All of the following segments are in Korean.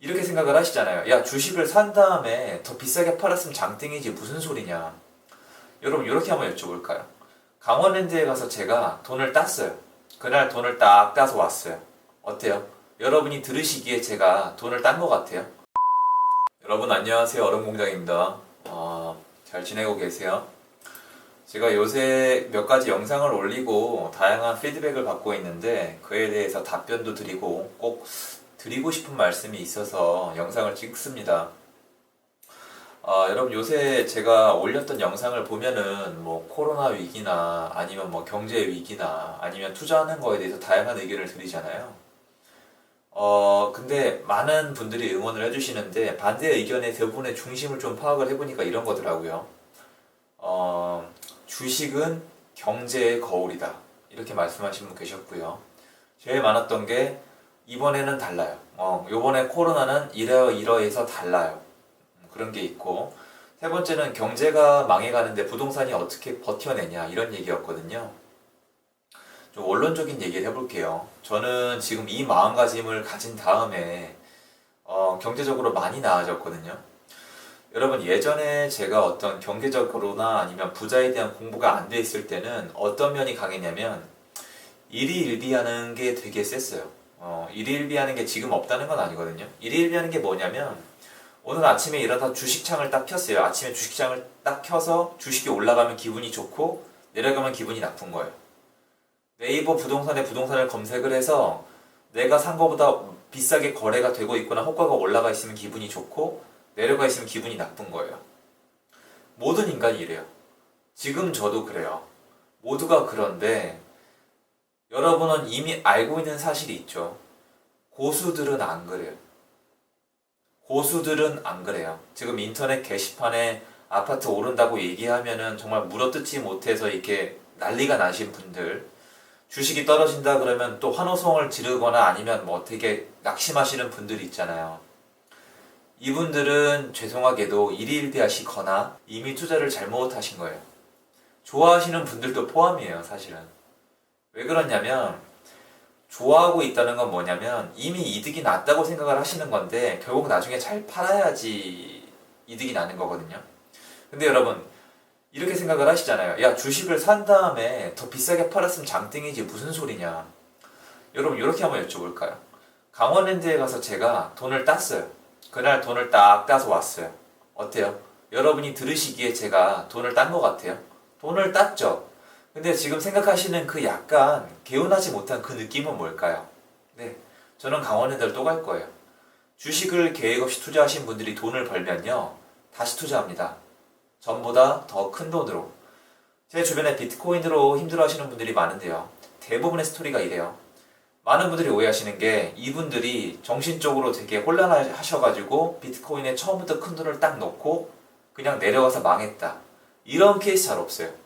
이렇게 생각을 하시잖아요. 야, 주식을 산 다음에 더 비싸게 팔았으면 장땡이지 무슨 소리냐. 여러분, 이렇게 한번 여쭤볼까요? 강원랜드에 가서 제가 돈을 땄어요. 그날 돈을 딱 따서 왔어요. 어때요? 여러분이 들으시기에 제가 돈을 딴 것 같아요? 여러분, 안녕하세요. 얼음공장입니다. 어, 잘 지내고 계세요? 제가 요새 몇 가지 영상을 올리고 다양한 피드백을 받고 있는데 그에 대해서 답변도 드리고 꼭 드리고 싶은 말씀이 있어서 영상을 찍습니다. 아, 여러분 요새 제가 올렸던 영상을 보면은 뭐 코로나 위기나 아니면 뭐 경제 위기나 아니면 투자하는 거에 대해서 다양한 의견을 드리잖아요. 어, 근데 많은 분들이 응원을 해주시는데 반대 의견의 대부분의 중심을 좀 파악을 해보니까 이런 거더라고요. 어, 주식은 경제의 거울이다. 이렇게 말씀하신 분 계셨고요. 제일 많았던 게 이번에는 달라요. 어, 요번에 코로나는 이러 이러해서 달라요. 음, 그런 게 있고 세 번째는 경제가 망해가는데 부동산이 어떻게 버텨내냐 이런 얘기였거든요. 좀 원론적인 얘기를 해볼게요. 저는 지금 이 마음가짐을 가진 다음에 어, 경제적으로 많이 나아졌거든요. 여러분 예전에 제가 어떤 경제적으로나 아니면 부자에 대한 공부가 안 돼 있을 때는 어떤 면이 강했냐면 일희일비하는 게 되게 셌어요. 어, 일희일비 하는 게 지금 없다는 건 아니거든요. 일희일비 하는 게 뭐냐면 오늘 아침에 일어나서 주식창을 딱 켰어요. 아침에 주식창을 딱 켜서 주식이 올라가면 기분이 좋고 내려가면 기분이 나쁜 거예요. 네이버 부동산에 부동산을 검색을 해서 내가 산 거보다 비싸게 거래가 되고 있거나 호가가 올라가 있으면 기분이 좋고 내려가 있으면 기분이 나쁜 거예요. 모든 인간이 이래요. 지금 저도 그래요. 모두가 그런데 여러분은 이미 알고 있는 사실이 있죠. 고수들은 안 그래요. 고수들은 안 그래요. 지금 인터넷 게시판에 아파트 오른다고 얘기하면은 정말 물어뜯지 못해서 이렇게 난리가 나신 분들, 주식이 떨어진다 그러면 또 환호성을 지르거나 아니면 뭐 되게 낙심하시는 분들 있잖아요. 이분들은 죄송하게도 일희일비하시거나 이미 투자를 잘못하신 거예요. 좋아하시는 분들도 포함이에요, 사실은. 왜 그러냐면, 좋아하고 있다는 건 뭐냐면, 이미 이득이 났다고 생각을 하시는 건데, 결국 나중에 잘 팔아야지 이득이 나는 거거든요. 근데 여러분, 이렇게 생각을 하시잖아요. 야, 주식을 산 다음에 더 비싸게 팔았으면 장땡이지 무슨 소리냐. 여러분, 이렇게 한번 여쭤볼까요? 강원랜드에 가서 제가 돈을 땄어요. 그날 돈을 딱 따서 왔어요. 어때요? 여러분이 들으시기에 제가 돈을 딴 것 같아요? 돈을 땄죠? 근데 지금 생각하시는 그 약간 개운하지 못한 그 느낌은 뭘까요? 네. 저는 강원랜드를 또 갈 거예요. 주식을 계획 없이 투자하신 분들이 돈을 벌면요. 다시 투자합니다. 전보다 더 큰 돈으로. 제 주변에 비트코인으로 힘들어 하시는 분들이 많은데요. 대부분의 스토리가 이래요. 많은 분들이 오해하시는 게 이분들이 정신적으로 되게 혼란하셔가지고 비트코인에 처음부터 큰 돈을 딱 넣고 그냥 내려가서 망했다. 이런 케이스 잘 없어요.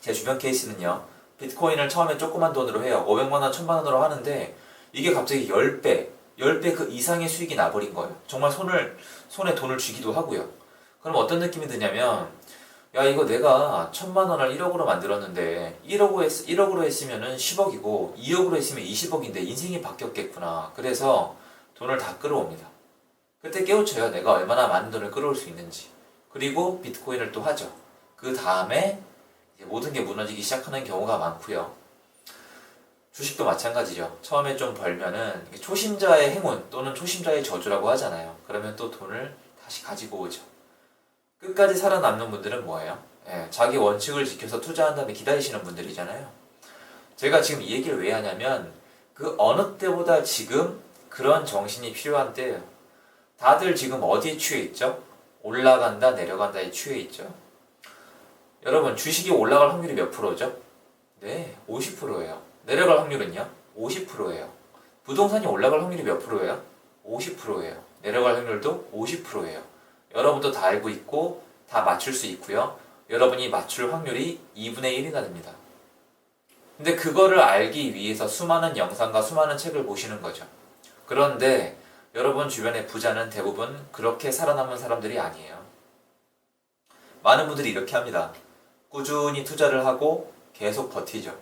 제 주변 케이스는요. 비트코인을 처음에 조그만 돈으로 해요. 500만원, 1000만원으로 하는데 이게 갑자기 10배, 10배 그 이상의 수익이 나버린 거예요. 정말 손을, 손에 돈을 쥐기도 하고요. 그럼 어떤 느낌이 드냐면 야 이거 내가 천만 원을 1억으로 만들었는데 1억으로, 했, 1억으로 했으면은 10억이고 2억으로 했으면 20억인데 인생이 바뀌었겠구나 그래서 돈을 다 끌어옵니다 그때 깨우쳐요 내가 얼마나 많은 돈을 끌어올 수 있는지 그리고 비트코인을 또 하죠 그 다음에 모든 게 무너지기 시작하는 경우가 많고요 주식도 마찬가지죠 처음에 좀 벌면은 초심자의 행운 또는 초심자의 저주라고 하잖아요 그러면 또 돈을 다시 가지고 오죠 끝까지 살아남는 분들은 뭐예요? 예, 자기 원칙을 지켜서 투자한 다음에 기다리시는 분들이잖아요. 제가 지금 이 얘기를 왜 하냐면 그 어느 때보다 지금 그런 정신이 필요한 때예요. 다들 지금 어디에 취해 있죠? 올라간다, 내려간다에 취해 있죠. 여러분, 주식이 올라갈 확률이 몇 프로죠? 네, 50%예요. 내려갈 확률은요? 50%예요. 부동산이 올라갈 확률이 몇 프로예요? 50%예요. 내려갈 확률도 50%예요. 여러분도 다 알고 있고 다 맞출 수 있고요. 여러분이 맞출 확률이 2분의 1이나 됩니다. 근데 그거를 알기 위해서 수많은 영상과 수많은 책을 보시는 거죠. 그런데 여러분 주변의 부자는 대부분 그렇게 살아남은 사람들이 아니에요. 많은 분들이 이렇게 합니다. 꾸준히 투자를 하고 계속 버티죠.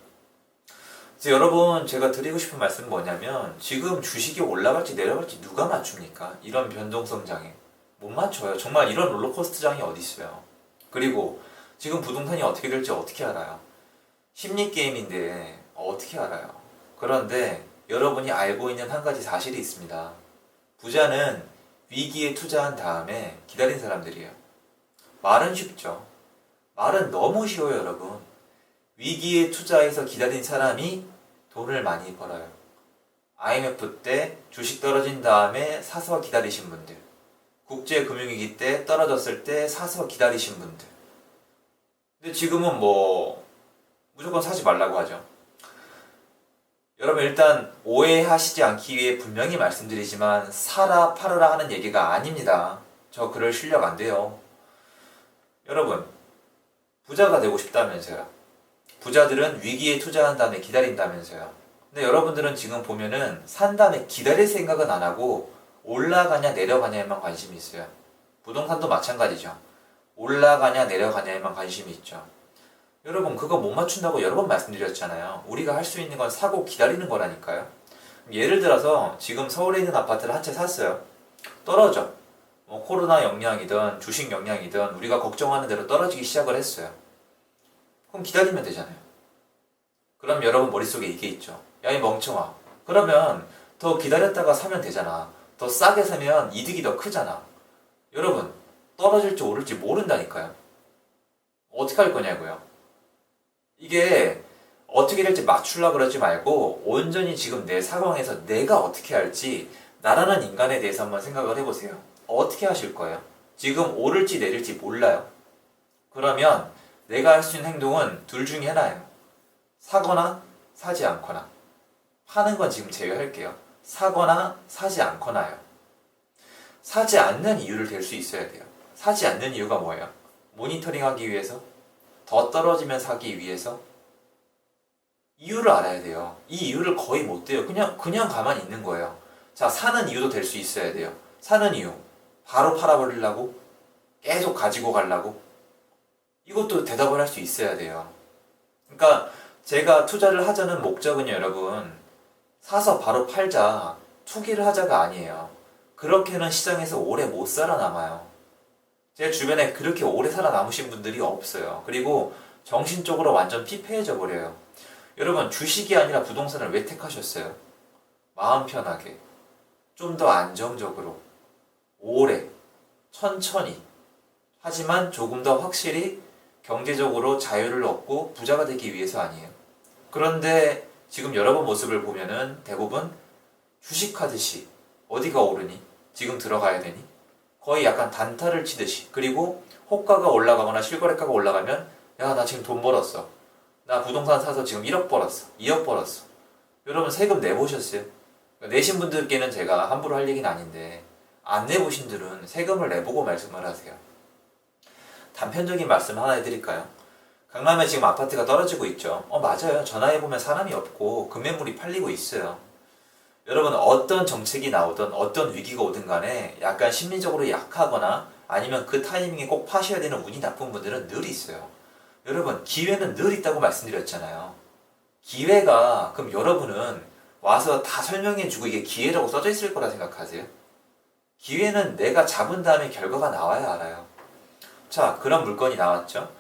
그래서 여러분 제가 드리고 싶은 말씀은 뭐냐면 지금 주식이 올라갈지 내려갈지 누가 맞춥니까? 이런 변동성 장애 못 맞춰요. 정말 이런 롤러코스터 장이 어디 있어요? 그리고 지금 부동산이 어떻게 될지 어떻게 알아요? 심리 게임인데 어떻게 알아요? 그런데 여러분이 알고 있는 한 가지 사실이 있습니다. 부자는 위기에 투자한 다음에 기다린 사람들이에요. 말은 쉽죠. 말은 너무 쉬워요, 여러분. 위기에 투자해서 기다린 사람이 돈을 많이 벌어요. IMF 때 주식 떨어진 다음에 사서 기다리신 분들. 국제금융위기 때 떨어졌을 때 사서 기다리신 분들. 근데 지금은 뭐, 무조건 사지 말라고 하죠. 여러분 일단 오해하시지 않기 위해 분명히 말씀드리지만 사라 팔아라 하는 얘기가 아닙니다. 저 그럴 실력 안 돼요. 여러분 부자가 되고 싶다면서요. 부자들은 위기에 투자한 다음에 기다린다면서요. 근데 여러분들은 지금 보면은 산 다음에 기다릴 생각은 안 하고 올라가냐 내려가냐에만 관심이 있어요. 부동산도 마찬가지죠. 올라가냐 내려가냐에만 관심이 있죠. 여러분 그거 못 맞춘다고 여러 번 말씀드렸잖아요. 우리가 할 수 있는 건 사고 기다리는 거라니까요. 예를 들어서 지금 서울에 있는 아파트를 한 채 샀어요. 떨어져. 뭐 코로나 영향이든 주식 영향이든 우리가 걱정하는 대로 떨어지기 시작을 했어요. 그럼 기다리면 되잖아요. 그럼 여러분 머릿속에 이게 있죠. 야 이 멍청아. 그러면 더 기다렸다가 사면 되잖아. 더 싸게 사면 이득이 더 크잖아. 여러분 떨어질지 오를지 모른다니까요. 어떻게 할 거냐고요. 이게 어떻게 될지 맞추려 그러지 말고 온전히 지금 내 상황에서 내가 어떻게 할지 나라는 인간에 대해서 한번 생각을 해보세요. 어떻게 하실 거예요? 지금 오를지 내릴지 몰라요. 그러면 내가 할 수 있는 행동은 둘 중에 하나예요. 사거나 사지 않거나. 하는 건 지금 제외할게요. 사거나 사지 않거나요. 사지 않는 이유를 댈 수 있어야 돼요. 사지 않는 이유가 뭐예요? 모니터링 하기 위해서? 더 떨어지면 사기 위해서? 이유를 알아야 돼요. 이 이유를 거의 못 돼요. 그냥, 그냥 가만히 있는 거예요. 자, 사는 이유도 될 수 있어야 돼요. 사는 이유. 바로 팔아버리려고? 계속 가지고 가려고? 이것도 대답을 할 수 있어야 돼요. 그러니까 제가 투자를 하자는 목적은 여러분, 사서 바로 팔자, 투기를 하자가 아니에요. 그렇게는 시장에서 오래 못 살아남아요. 제 주변에 그렇게 오래 살아남으신 분들이 없어요. 그리고 정신적으로 완전 피폐해져 버려요. 여러분, 주식이 아니라 부동산을 왜 택하셨어요? 마음 편하게, 좀 더 안정적으로, 오래, 천천히, 하지만 조금 더 확실히 경제적으로 자유를 얻고 부자가 되기 위해서 아니에요. 그런데 지금 여러분 모습을 보면은 대부분 주식하듯이 어디가 오르니? 지금 들어가야 되니? 거의 약간 단타를 치듯이 그리고 호가가 올라가거나 실거래가가 올라가면 야 나 지금 돈 벌었어 나 부동산 사서 지금 1억 벌었어 2억 벌었어 여러분 세금 내보셨어요? 내신 분들께는 제가 함부로 할 얘기는 아닌데 안 내보신 들은 세금을 내보고 말씀을 하세요 단편적인 말씀 하나 해드릴까요? 강남에 지금 아파트가 떨어지고 있죠 어 맞아요 전화해보면 사람이 없고 금매물이 팔리고 있어요 여러분 어떤 정책이 나오든 어떤 위기가 오든 간에 약간 심리적으로 약하거나 아니면 그 타이밍에 꼭 파셔야 되는 운이 나쁜 분들은 늘 있어요. 여러분 기회는 늘 있다고 말씀드렸잖아요. 기회가 그럼 여러분은 와서 다 설명해주고 이게 기회라고 써져 있을 거라 생각하세요? 기회는 내가 잡은 다음에 결과가 나와야 알아요. 자 그런 물건이 나왔죠.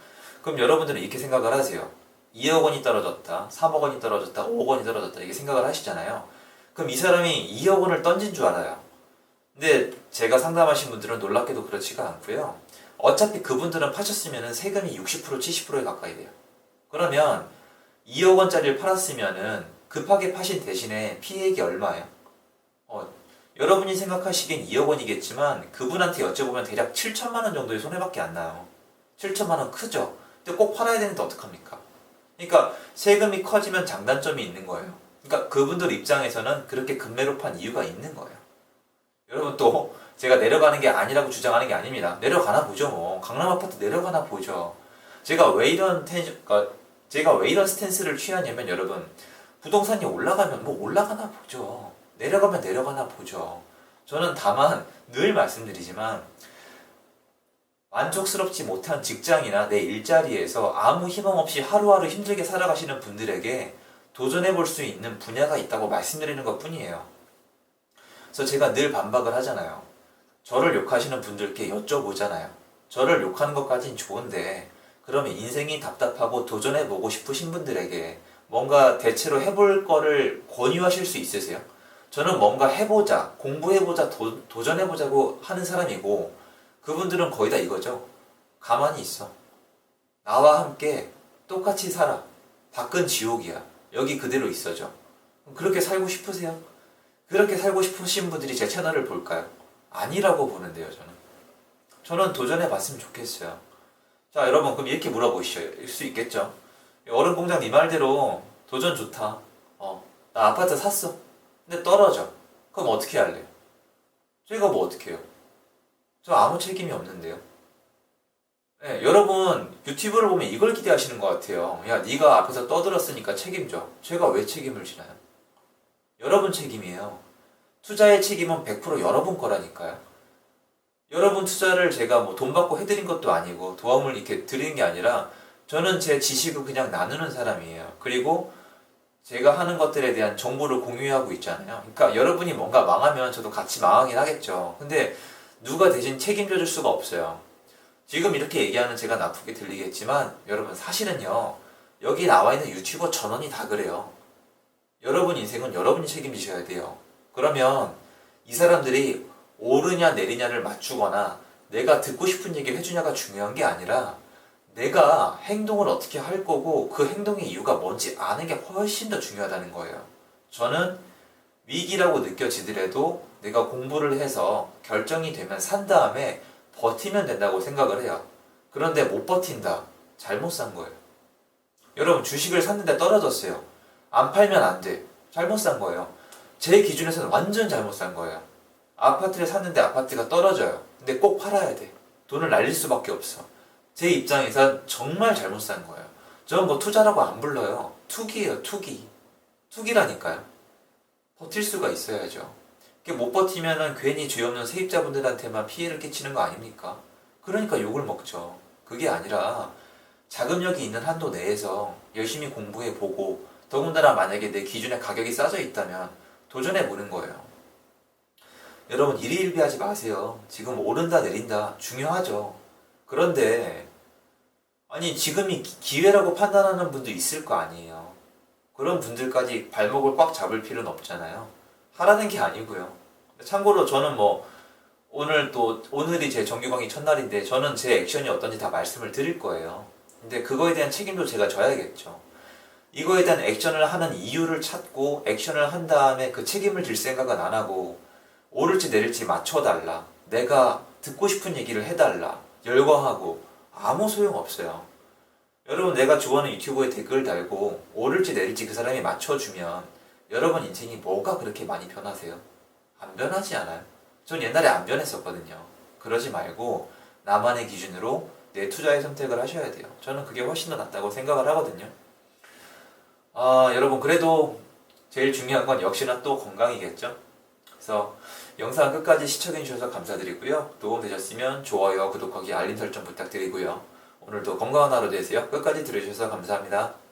그럼 여러분들은 이렇게 생각을 하세요. 2억 원이 떨어졌다, 3억 원이 떨어졌다, 5억 원이 떨어졌다 이게 생각을 하시잖아요. 그럼 이 사람이 2억 원을 던진 줄 알아요. 근데 제가 상담하신 분들은 놀랍게도 그렇지가 않고요. 어차피 그분들은 파셨으면 세금이 60% 70%에 가까이 돼요. 그러면 2억 원짜리를 팔았으면은 급하게 파신 대신에 피해액이 얼마예요? 어, 여러분이 생각하시기엔 2억 원이겠지만 그분한테 여쭤보면 대략 7천만 원 정도의 손해밖에 안 나요. 7천만 원 크죠? 근데 꼭 팔아야 되는데 어떡합니까? 그러니까 세금이 커지면 장단점이 있는 거예요. 그러니까 그분들 입장에서는 그렇게 급매로 판 이유가 있는 거예요. 여러분 또 제가 내려가는 게 아니라고 주장하는 게 아닙니다. 내려가나 보죠 뭐. 강남 아파트 내려가나 보죠. 제가 왜 이런 텐, 그러니까 제가 왜 이런 스탠스를 취하냐면 여러분 부동산이 올라가면 뭐 올라가나 보죠. 내려가면 내려가나 보죠. 저는 다만 늘 말씀드리지만 만족스럽지 못한 직장이나 내 일자리에서 아무 희망 없이 하루하루 힘들게 살아가시는 분들에게 도전해 볼 수 있는 분야가 있다고 말씀드리는 것 뿐이에요. 그래서 제가 늘 반박을 하잖아요. 저를 욕하시는 분들께 여쭤보잖아요. 저를 욕하는 것까진 좋은데, 그러면 인생이 답답하고 도전해 보고 싶으신 분들에게 뭔가 대체로 해볼 거를 권유하실 수 있으세요? 저는 뭔가 해보자, 공부해보자, 도, 도전해보자고 하는 사람이고, 그분들은 거의 다 이거죠. 가만히 있어. 나와 함께 똑같이 살아. 밖은 지옥이야. 여기 그대로 있어줘. 그렇게 살고 싶으세요? 그렇게 살고 싶으신 분들이 제 채널을 볼까요? 아니라고 보는데요, 저는. 저는 도전해 봤으면 좋겠어요. 자, 여러분, 그럼 이렇게 물어보실 수 있겠죠? 얼음 공장 네 말대로 도전 좋다. 어, 나 아파트 샀어. 근데 떨어져. 그럼 어떻게 할래요? 저희가 뭐 어떻게 해요? 저 아무 책임이 없는데요. 네, 여러분 유튜브를 보면 이걸 기대하시는 것 같아요. 야, 네가 앞에서 떠들었으니까 책임져. 제가 왜 책임을 지나요? 여러분 책임이에요. 투자의 책임은 100% 여러분 거라니까요. 여러분 투자를 제가 뭐 돈 받고 해드린 것도 아니고 도움을 이렇게 드리는 게 아니라 저는 제 지식을 그냥 나누는 사람이에요. 그리고 제가 하는 것들에 대한 정보를 공유하고 있잖아요. 그러니까 여러분이 뭔가 망하면 저도 같이 망하긴 하겠죠. 근데 누가 대신 책임져 줄 수가 없어요. 지금 이렇게 얘기하는 제가 나쁘게 들리겠지만 여러분 사실은요. 여기 나와 있는 유튜버 전원이 다 그래요. 여러분 인생은 여러분이 책임지셔야 돼요. 그러면 이 사람들이 오르냐 내리냐를 맞추거나 내가 듣고 싶은 얘기를 해주냐가 중요한 게 아니라 내가 행동을 어떻게 할 거고 그 행동의 이유가 뭔지 아는 게 훨씬 더 중요하다는 거예요. 저는 위기라고 느껴지더라도 내가 공부를 해서 결정이 되면 산 다음에 버티면 된다고 생각을 해요. 그런데 못 버틴다. 잘못 산 거예요. 여러분 주식을 샀는데 떨어졌어요. 안 팔면 안 돼. 잘못 산 거예요. 제 기준에서는 완전 잘못 산 거예요. 아파트를 샀는데 아파트가 떨어져요. 근데 꼭 팔아야 돼. 돈을 날릴 수밖에 없어. 제 입장에선 정말 잘못 산 거예요. 저는 뭐 투자라고 안 불러요. 투기예요, 투기. 투기라니까요. 버틸 수가 있어야죠. 못 버티면은 괜히 죄 없는 세입자분들한테만 피해를 끼치는 거 아닙니까? 그러니까 욕을 먹죠. 그게 아니라 자금력이 있는 한도 내에서 열심히 공부해 보고 더군다나 만약에 내 기준에 가격이 싸져 있다면 도전해 보는 거예요. 여러분 일희일비하지 마세요. 지금 오른다 내린다 중요하죠. 그런데 아니 지금이 기- 기회라고 판단하는 분도 있을 거 아니에요. 그런 분들까지 발목을 꽉 잡을 필요는 없잖아요. 하라는 게 아니고요. 참고로 저는 뭐 오늘 또 오늘이 제 정규 강의 첫날인데 저는 제 액션이 어떤지 다 말씀을 드릴 거예요. 근데 그거에 대한 책임도 제가 져야겠죠. 이거에 대한 액션을 하는 이유를 찾고 액션을 한 다음에 그 책임을 질 생각은 안 하고 오를지 내릴지 맞춰달라. 내가 듣고 싶은 얘기를 해달라. 열광하고 아무 소용 없어요. 여러분 내가 좋아하는 유튜버에 댓글 달고 오를지 내릴지 그 사람이 맞춰주면 여러분 인생이 뭐가 그렇게 많이 변하세요? 안 변하지 않아요? 전 옛날에 안 변했었거든요. 그러지 말고 나만의 기준으로 내 투자의 선택을 하셔야 돼요. 저는 그게 훨씬 더 낫다고 생각을 하거든요. 아, 여러분 그래도 제일 중요한 건 역시나 또 건강이겠죠? 그래서 영상 끝까지 시청해 주셔서 감사드리고요. 도움 되셨으면 좋아요, 구독하기, 알림 설정 부탁드리고요. 오늘도 건강한 하루 되세요. 끝까지 들어주셔서 감사합니다.